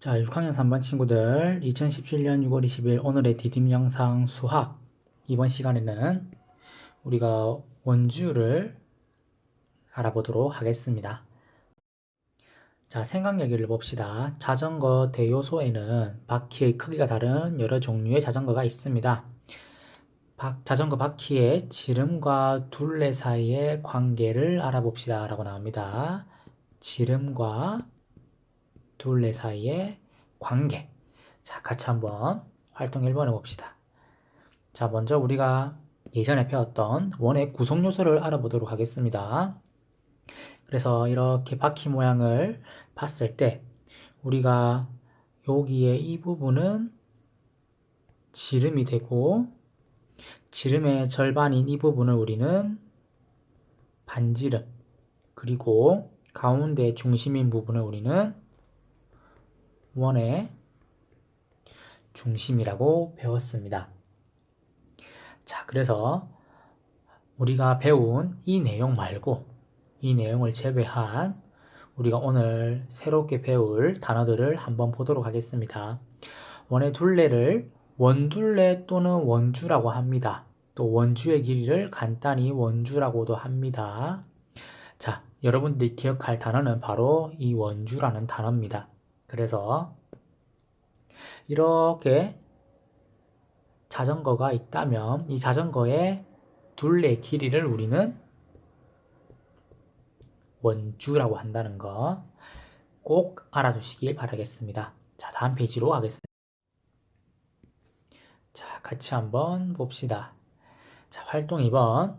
자, 6학년 3반 친구들, 2017년 6월 20일 오늘의 디딤 영상 수학 이번 시간에는 우리가 원주를 알아보도록 하겠습니다. 자, 생각 얘기를 봅시다. 자전거 대요소에는 바퀴의 크기가 다른 여러 종류의 자전거가 있습니다. 바- 자전거 바퀴의 지름과 둘레 사이의 관계를 알아봅시다. 라고 나옵니다. 지름과 둘레 사이의 관계. 자, 같이 한번 활동 1번 해봅시다. 자, 먼저 우리가 예전에 배웠던 원의 구성 요소를 알아보도록 하겠습니다. 그래서 이렇게 바퀴 모양을 봤을 때 우리가 여기에 이 부분은 지름이 되고 지름의 절반인 이 부분을 우리는 반지름 그리고 가운데 중심인 부분을 우리는 원의 중심이라고 배웠습니다. 자, 그래서 우리가 배운 이 내용 말고 이 내용을 제외한 우리가 오늘 새롭게 배울 단어들을 한번 보도록 하겠습니다. 원의 둘레를 원둘레 또는 원주라고 합니다. 또 원주의 길이를 간단히 원주라고도 합니다. 자, 여러분들이 기억할 단어는 바로 이 원주라는 단어입니다. 그래서 이렇게 자전거가 있다면 이 자전거의 둘레 길이를 우리는 원주라고 한다는 거 꼭 알아두시길 바라겠습니다. 자, 다음 페이지로 가겠습니다. 자, 같이 한번 봅시다. 자, 활동 2번.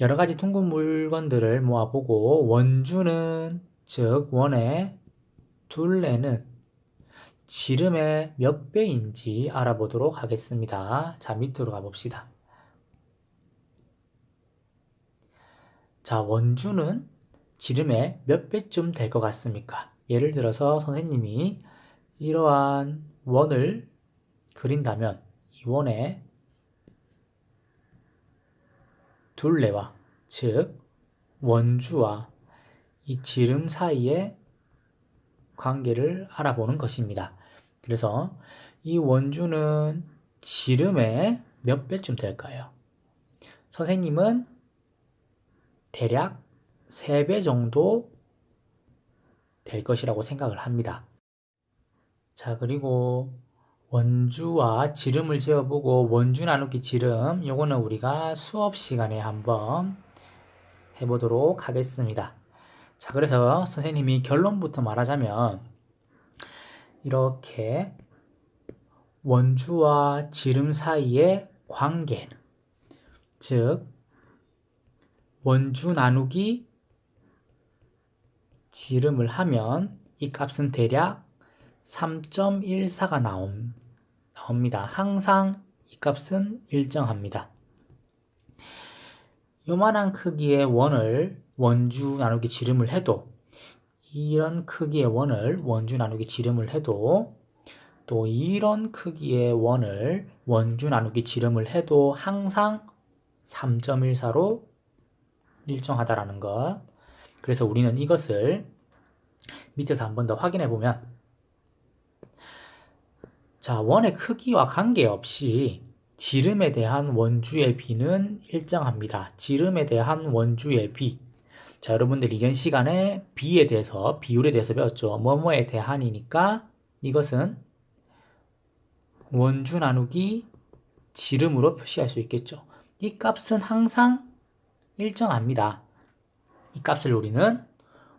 여러 가지 둥근 물건들을 모아보고 원주는 즉 원의 둘레는 지름의 몇 배인지 알아보도록 하겠습니다. 자, 밑으로 가봅시다. 자, 원주는 지름의 몇 배쯤 될 것 같습니까? 예를 들어서 선생님이 이러한 원을 그린다면 이 원의 둘레와 즉 원주와 이 지름 사이의 관계를 알아보는 것입니다. 그래서 이 원주는 지름의 몇 배쯤 될까요? 선생님은 대략 3배 정도 될 것이라고 생각을 합니다. 자, 그리고 원주와 지름을 재어보고 원주 나누기 지름, 요거는 우리가 수업 시간에 한번 해보도록 하겠습니다. 자, 그래서 선생님이 결론부터 말하자면 이렇게 원주와 지름 사이의 관계는 즉 원주 나누기 지름을 하면 이 값은 대략 3.14가 나옴, 나옵니다. 항상 이 값은 일정합니다. 요만한 크기의 원을 원주 나누기 지름을 해도 이런 크기의 원을 원주 나누기 지름을 해도 또 이런 크기의 원을 원주 나누기 지름을 해도 항상 3.14로 일정하다라는 것. 그래서 우리는 이것을 밑에서 한 번 더 확인해 보면 자, 원의 크기와 관계없이 지름에 대한 원주의 비는 일정합니다. 지름에 대한 원주의 비. 자, 여러분들 이전 시간에 비에 대해서, 비율에 대해서 배웠죠. 뭐뭐에 대한이니까 이것은 원주 나누기 지름으로 표시할 수 있겠죠. 이 값은 항상 일정합니다. 이 값을 우리는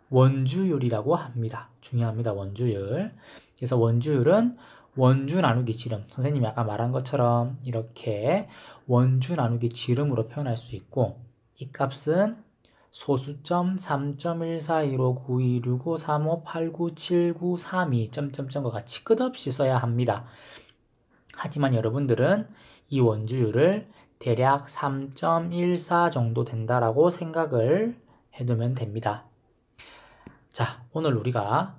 원주율이라고 합니다. 중요합니다. 원주율. 그래서 원주율은 원주 나누기 지름. 선생님이 아까 말한 것처럼 이렇게 원주 나누기 지름으로 표현할 수 있고 이 값은 소수점 3.1415926535897932 점점점과 같이 끝없이 써야 합니다. 하지만 여러분들은 이 원주율을 대략 3.14 정도 된다라고 생각을 해두면 됩니다. 자, 오늘 우리가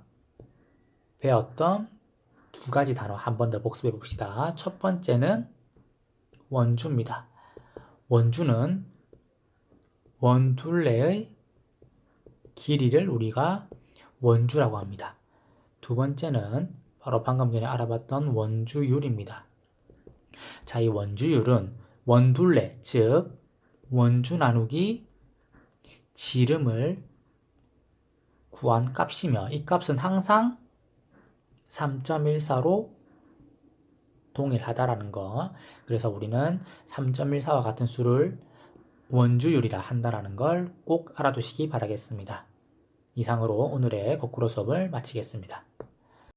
배웠던 두 가지 단어 한 번 더 복습해 봅시다. 첫 번째는 원주입니다. 원주는 원둘레의 길이를 우리가 원주라고 합니다. 두 번째는 바로 방금 전에 알아봤던 원주율입니다. 자, 이 원주율은 원둘레, 즉 원주 나누기 지름을 구한 값이며 이 값은 항상 3.14로 동일하다라는 거. 그래서 우리는 3.14와 같은 수를 원주율이라 한다라는 걸 꼭 알아두시기 바라겠습니다. 이상으로 오늘의 거꾸로 수업을 마치겠습니다.